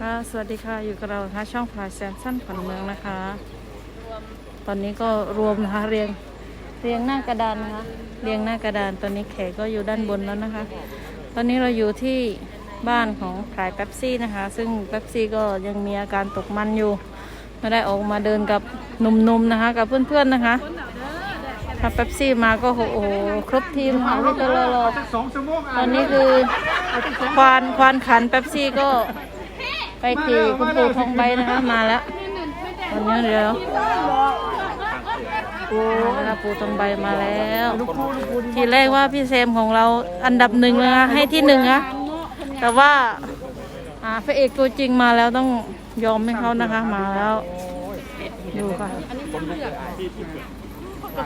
ค่ะสวัสดีค่ะ อยู่กับเรานะคะช่องพลายแซมสั้นขวัญเมืองนะคะ ตอนนี้ก็รวมนะคะเรียงเรียงหน้ากระดานนะคะเรียงหน้ากระดานตอนนี้แขกก็อยู่ด้านบนแล้วนะคะ ตอนนี้เราอยู่ที่บ้านของขายเป๊ปซี่นะคะ ซึ่งเป๊ปซี่ก็ยังมีอาการตกมันอยู่ไม่ได้ออกมาเดินกับหนุ่มๆนะคะ กับเพื่อนๆนะคะถ้าเป๊ปซี่มาก็โอ้โหครบทีมค่ะพี่ตัวรอสองชั่วโมงตอนนี้คือควานควานขันเป๊ปซี่ก็ ไปขี่คุณปู่ทองใบนะคะมาแล้วตอนนี้เดี๋ยวปูนะคะปูทองใบมาแล้ว ทีแรกว่าพี่เซมของเราอันดับหนึ่งนะคะให้ที่หนึ่งนะแต่ว่าอ่าพระเอกตัวจริงมาแล้วต้องยอมให้เขานะคะ มาแล้วดูค่ะ อื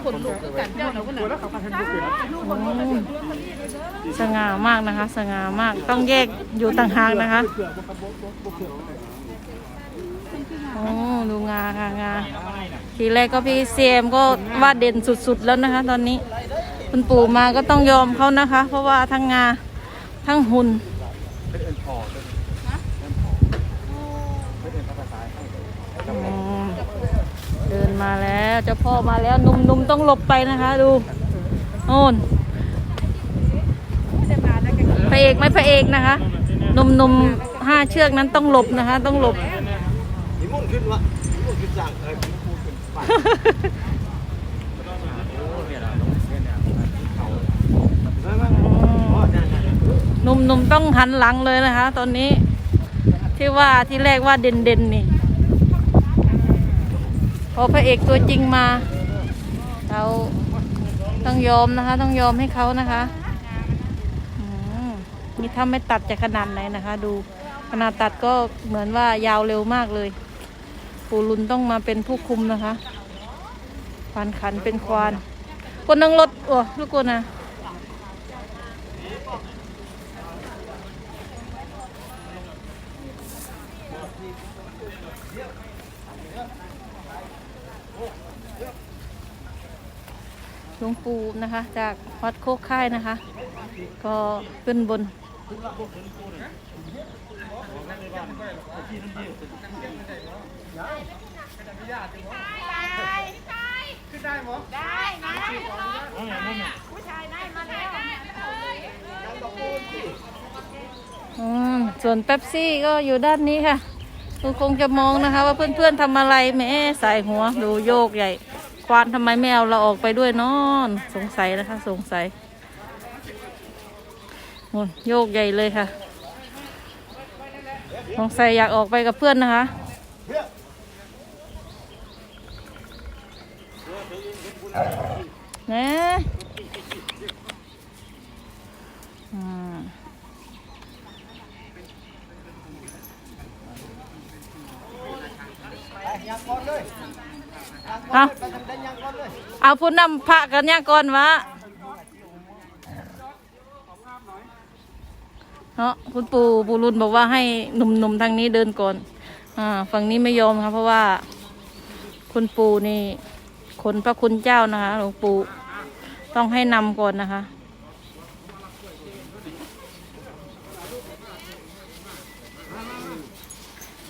มสง่ามากนะคะ สง่ามากต้องแยกอยู่ต่างหากนะคะโอ้ดูงาค่ะงาทีแรกก็พี่เซียมก็ว่าเด่นสุดๆแล้วนะคะ ตอนนี้คุณปู่มาก็ต้องยอมเขานะคะ เพราะว่าทั้งงาทั้งหุ่นอืมเดิน มาแล้วเจ้าพ่อมาแล้วหนุ่มๆต้องหลบไปนะคะดูโน่นพระเอกไม่พระเอกนะคะหนุ่มๆห้าเชือกนั้นต้องหลบนะคะ ต้องหลบนิมนต์ขึ้นวะนิมนต์ขึ้นสั่งเออพูดเป็นฝ่ายหนุ่มๆต้องหันหลังเลยนะคะ ตอนนี้ที่ว่าที่แรกว่าเด่นๆนี่พ อพระเอกตัวจริงมา เราต้องยอมนะคะ ต้องยอมให้เขานะคะมนี่ถ้าไม่ตัดจะขนาดไหนนะคะ ดูขนาดตัดก็เหมือนว่ายาวเร็วมากเลย ปูรุนต้องมาเป็นผู้คุมนะคะควานขันเป็นควาน คนนั่งรถโอ้ลูกคนนะ หลวงปู่นะคะ จากวัดโคกค่ายนะคะ ก็ขึ้นบนอืมส่วนเป๊ปซี่ก็อยู่ด้านนี้ค่ะดูคงจะมองนะคะ ว่าเพื่อนๆทำอะไรแม่สายหัวดูโยกใหญ่ วานทำไมไม่เอาเราออกไปด้วยนอนสงสัยนะคะ สงสัยโอ้ยโยกใหญ่เลยค่ะ สงสัยอยากออกไปกับเพื่อนนะคะนะอืมยังก่อน เอาไปทำได้ยังก่นเลยเอาพูดนำพระกันเนี่ยก่อนวะเนาะคุณปู่ปู่รุนบอกว่าให้หนุ่มๆทางนี้เดินก่อน อ่า ฝั่งนี้ไม่ยอมครับเพราะว่า คุณปู่นี่คนพระคุณเจ้านะคะหลวงปู่ต้องให้นำก่อนนะคะ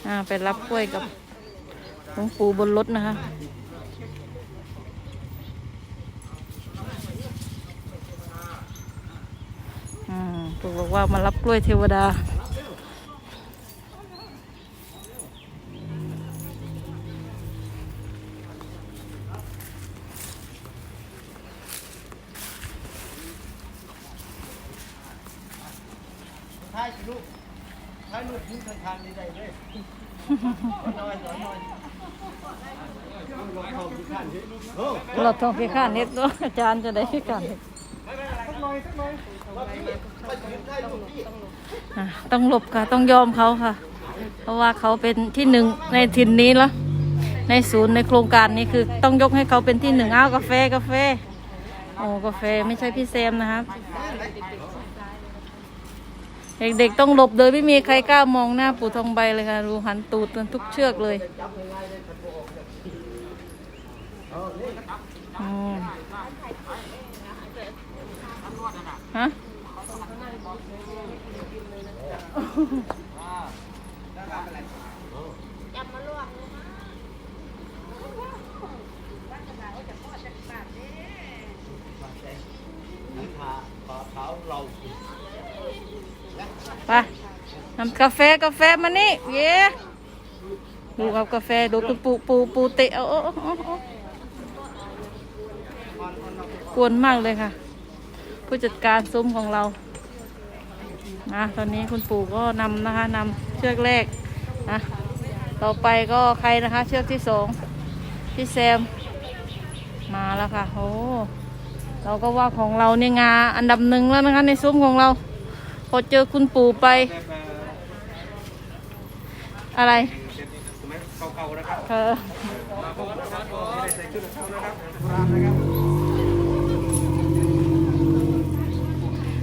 อ่าไปรับกล้วยกับหลวงปู่บนรถนะคะ อืม ปู่บอกว่ามารับกล้วยเทวดา ท้ายสิลูกท้ายลูกยิ้มทางทางนี้ได้เลยน้อยน้อยน้อยลงเข้าที่ข้างนี้โอ้เราต้องพิการเน็ตด้วยอาจารย์จะได้พิการเน็ตสักหน่ อยสักหน่อยมาพี่มายืนท้ายลูกพี่อะต้องหลบค่ะ ต้องยอมเขาค่ะ เพราะว่าเขาเป็นที่หนึ่งในถิ่นนี้แล้วในศูนย์ในโครงการนี้คือต้องยกให้เขาเป็นที่หนึ่งอ้าวกาแฟกาแฟโอ้กาแฟไม่ใช่พี่แซมนะครับ เด็กๆต้องหลบโดยไม่มีใครกล้ามองหน้าปู่ทองใบเลยค่ะดูหันตูดกันทุกเชือกเลยอืม ฮะยำมะลวกไปนำกาแฟกาแฟมานี่เย่ดูกับกาแฟดูตุปูปูปูเตะโอ้โอ้กวนมากเลยค่ะ ผู้จัดการซุ้มของเรานะตอนนี้คุณปู่ก็นำนะคะนำเชือกแรกนะต่อไปก็ใครนะคะ เชือกที่สองพี่แซมมาแล้วค่ะโอ้เราก็ว่าของเราเนี่ยงาอันดับหนึ่งแล้วนะคะ ในซุ้มของเรา พอเจอคุณปู่ไป อะไรเก่าๆนะครับเออ มาพบกับเรา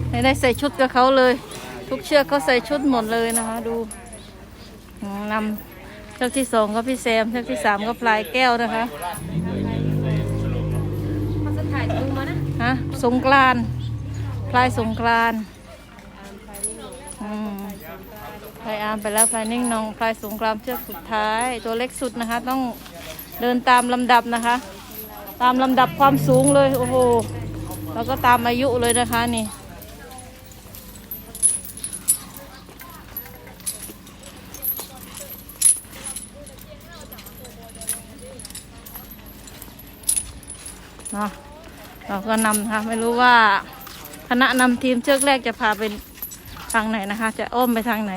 ไม่ได้ใส่ชุดของเขานะครับโบราณนะครับไม่ได้ใส่ชุดกับเขาเลย ทุกเชือกเขาใส่ชุดหมดเลยนะคะ ดูอืมนำเชือกที่สองก็พี่แซมเชือกที่สามก็พลายแก้วนะคะเขาจะถ่ายดูมานะฮะสงกรานต์พลายสงกรานต์อืมพลายอามไปแล้วพลายนิ่งนองพลายสงกรานต์เชือกสุดท้าย ตัวเล็กสุดนะคะ ต้องเดินตามลำดับนะคะ ตามลำดับความสูงเลยโอ้โหแล้วก็ตามอายุเลยนะคะนี่ เนาะเราก็นำนะคะไม่รู้ว่าคณะนำทีมเชือกแรกจะพาไปทางไหนนะคะ จะอ้อมไปทางไหน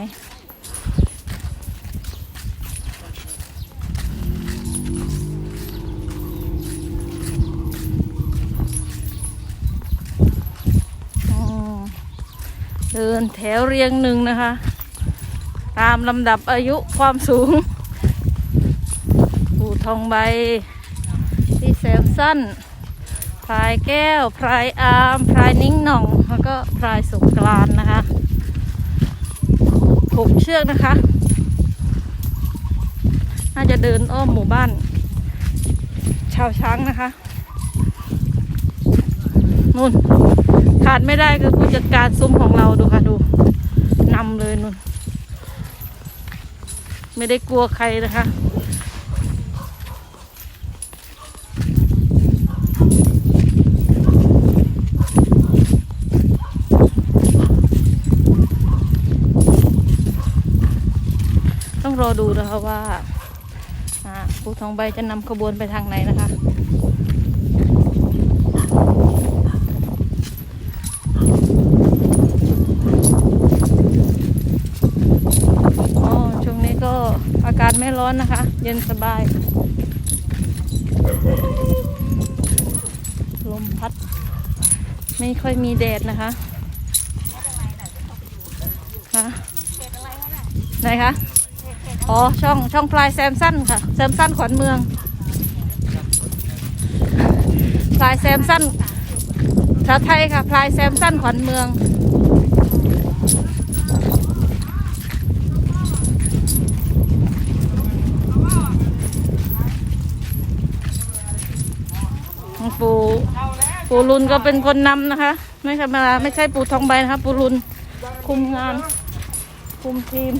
เดินแถวเรียงหนึ่งนะคะ ตามลำดับอายุความสูงปูทองใบที่แซมสั้น พลายแก้วพลายอามพลายนิ้งหน่อง แล้วก็พลายสงกรานนะคะหกเชือกนะคะ น่าจะเดินอ้อมหมู่บ้าน ชาวช้างนะคะนู่นขาดไม่ได้คือผู้จัดการซุ้มของเราดูค่ะดูนำเลยนู่น ไม่ได้กลัวใครนะคะ ต้องรอ ดูนะคะว่าอ่าปูทองใบจะนำขบวนไปทางไหนนะคะอ๋อช่วงนี้ก็อากาศไม่ร้อนนะคะ เย็นสบาย ลมพัด ไม่ค่อยมีแดดนะคะค่ะไหนคะ อ๋อ ช่องช่องพลายแซมสั้นค่ะ แซมสั้นขวัญเมือง พลายแซมสั้นชาวไทยค่ะ พลายแซมสั้นขวัญเมือง ปูปูรุนก็เป็นคนนำนะคะ ไม่ธรรมดาไม่ใช่ปูทองใบนะคะ ปูรุนคุมงาน คุมทีม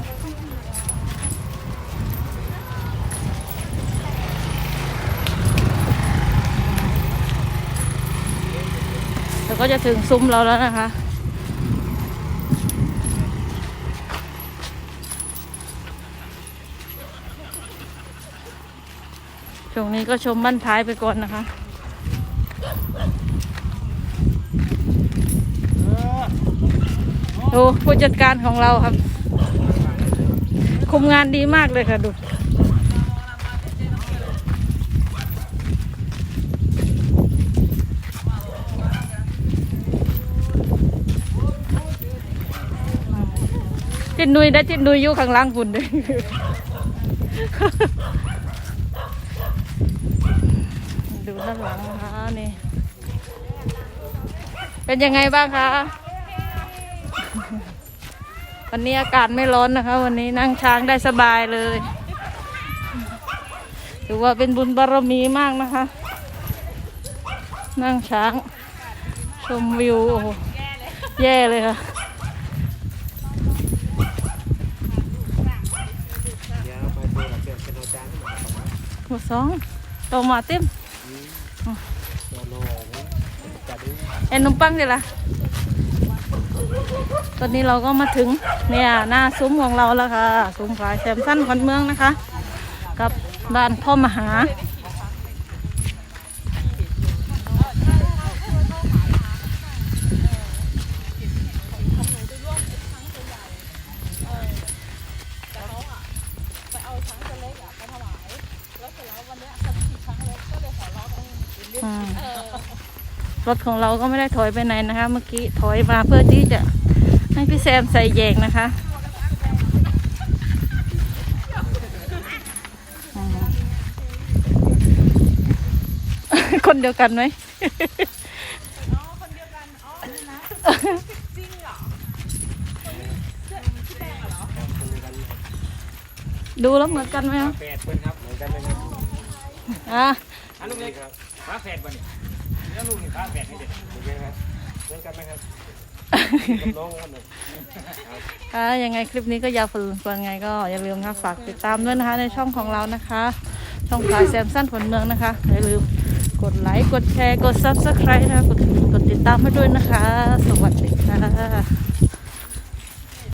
แล้ว ก็จะถึงซุ้มเราแล้วนะคะ ช่วงนี้ก็ชมบ้านท้ายไปก่อนนะคะดูผู้จัดการของเราครับ คุมงานดีมากเลยค่ะดู จินนุยได้จินนุยอยู่ข้างล่างคุณด้วยดูด้านหลังนะคะนี่ เป็นยังไงบ้างคะวันนี้อากาศไม่ร้อนนะคะ วันนี้นั่งช้างได้สบายเลยถือว่าเป็นบุญบารมีมากนะคะ นั่งช้าง ชมวิวโอ้แย่เลยค่ะ เดี๋ยวไปตัวเปลี่ยนเป็นอาจารย์ หมดสองโตมาเต็มเอ็นนมปังเดี๋ยวละตอนนี้เราก็มาถึงเนี่ยหน้าซุ้มของเราแล้วค่ะซุ้มฝายแซมสั้นขวัญเมืองนะคะ กับบ้านพ่อมหา รถของเราก็ไม่ได้ถอยไปไหนนะคะ เมื่อกี้ถอยมาเพื่อที่จะให้พี่แซมใส่แยงนะคะอืมคนเดียวกันไหมดูแล้วเหมือนกันไหมคะแปดเพิ่นครับ เหมือนกันไหมครับ อะอันลูกเล็กฟ้าแฝดบ่เนี่ย แล้วลูกนี่ฟ้าแบกให้เด็กโอเคไหมเหมือนกันไหมครับน้องกันเลยค่ะยังไงคลิปนี้ก็อยาวฝืนกว่าไงก็อย่าลืมค่ะฝากติดตามด้วยนะคะ ในช่องของเรานะคะ ช่องขายแซมสั้นผลเมืองนะคะอย่าลืมกดไลค์กดแชร์กด subscribe นะคะกดกดติดตามให้ด้วยนะคะ สวัสดีค่ะ